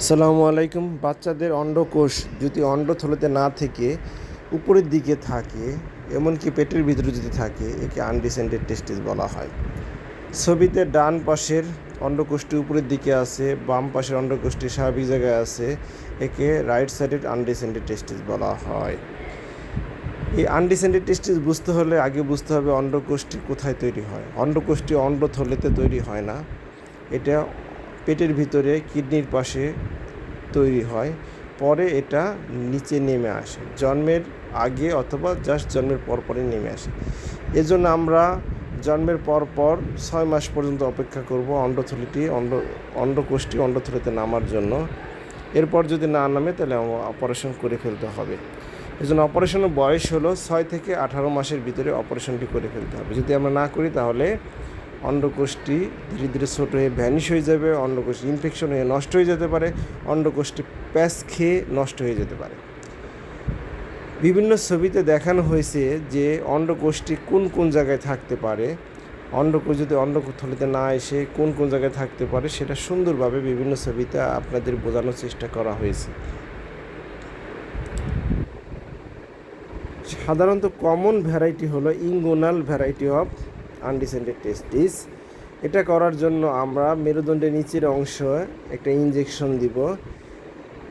আসসালামু আলাইকুম। বাচ্চাদের অন্ডকোষ যদি অন্ডথলিতে না থেকে উপরের দিকে থাকে, এমনকি পেটের ভিতরে যদি থাকে, একে আনডিসেন্ডেড টেস্টিস বলা হয়। ছবিতে ডান পাশের অন্ডকোষটি উপরের দিকে আছে, বাম পাশের অন্ডকোষটি স্বাভাবিক জায়গায় আছে, একে রাইট সাইডেড আনডিসেন্ডেড টেস্টিস বলা হয়। এই আনডিসেন্ডেড টেস্টিস বুঝতে হলে আগে বুঝতে হবে অন্ডকোষটি কোথায় তৈরি হয়। অন্ডকোষটি অন্ডথলিতে তৈরি হয় না। এটা পেটের ভিতরে কিডনির পাশে তৈরি হয়, পরে এটা নিচে নেমে আসে, জন্মের আগে অথবা জাস্ট জন্মের পর পরই নেমে আসে। এজন্য আমরা জন্মের পর পর ছয় মাস পর্যন্ত অপেক্ষা করব অন্ডথলিটি, অন্ড অন্ডকোষটি অন্ডথলিতে নামার জন্য। এরপর যদি না নামে তাহলে অপারেশন করে ফেলতে হবে। এজন্য অপারেশনের বয়স হলো ছয় থেকে আঠারো মাসের ভিতরে অপারেশনটি করে ফেলতে হবে। যদি আমরা না করি তাহলে অন্ডকোষটি ধীরে ধীরে ছোট হয়ে ভ্যানিশ হয়ে যাবে অন্ডকোষ ইনফেকশন হয়ে নষ্ট হয়ে যেতে পারে অন্ডকোষটি প্যাচ খেয়ে নষ্ট হয়ে যেতে পারে। বিভিন্ন ছবিতে দেখানো হয়েছে যে অন্ডকোষটি কোন কোন জায়গায় থাকতে পারে, অন্ডকোষ যদি অন্ডকোথলিতে না এসে কোন কোন জায়গায় থাকতে পারে, সেটা সুন্দরভাবে বিভিন্ন ছবিতে আপনাদের বোঝানোর চেষ্টা করা হয়েছে। সাধারণত কমন ভ্যারাইটি হলো inguinal variety of undescended testis এটা করার জন্য আমরা মেরুদণ্ডের নিচের অংশ একটা ইঞ্জেকশন দিব।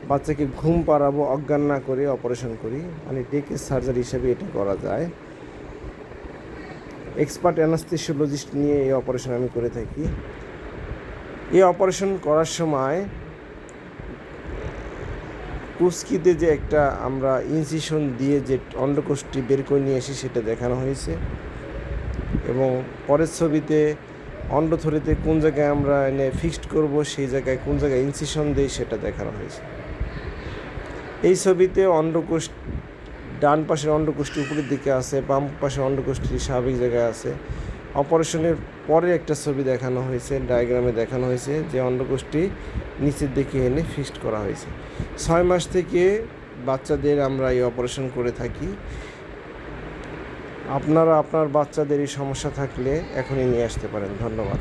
বাচ্চাকে ঘুম পাড়াবো, অজ্ঞান না করে অপারেশন করি। মানে ডেকে সার্জারি হিসেবে এটা করা যায়। এক্সপার্ট অ্যানাস্থেসিওলজিস্ট নিয়ে এই অপারেশন আমি করে থাকি। এই অপারেশন করার সময় কুস্কিতে যে একটা আমরা ইনসিশন দিয়ে যে অন্ডকোষটি বের করে নিয়ে এসি সেটা দেখানো হয়েছে। এবং পরের ছবিতে অন্ডথলিতে কোন জায়গায় আমরা এনে ফিক্সড করব, সেই জায়গায় কোন জায়গায় ইনসিশন দেই, সেটা দেখানো হয়েছে। এই ছবিতে অন্ডকোষ ডান পাশের অন্ডকোষটি উপরের দিকে আছে, বাম পাশের অন্ডকোষটি স্বাভাবিক জায়গায় আছে। অপারেশনের পরে একটা ছবি দেখানো হয়েছে ডায়াগ্রামে দেখানো হয়েছে যে অন্ডকোষটি নিচের দিকে এনে ফিক্সড করা হয়েছে। ছয় মাস থেকে বাচ্চাদের আমরা এই অপারেশন করে থাকি। আপনারা আপনার বাচ্চাদের এই সমস্যা থাকলে এখনই নিয়ে আসতে পারেন। ধন্যবাদ।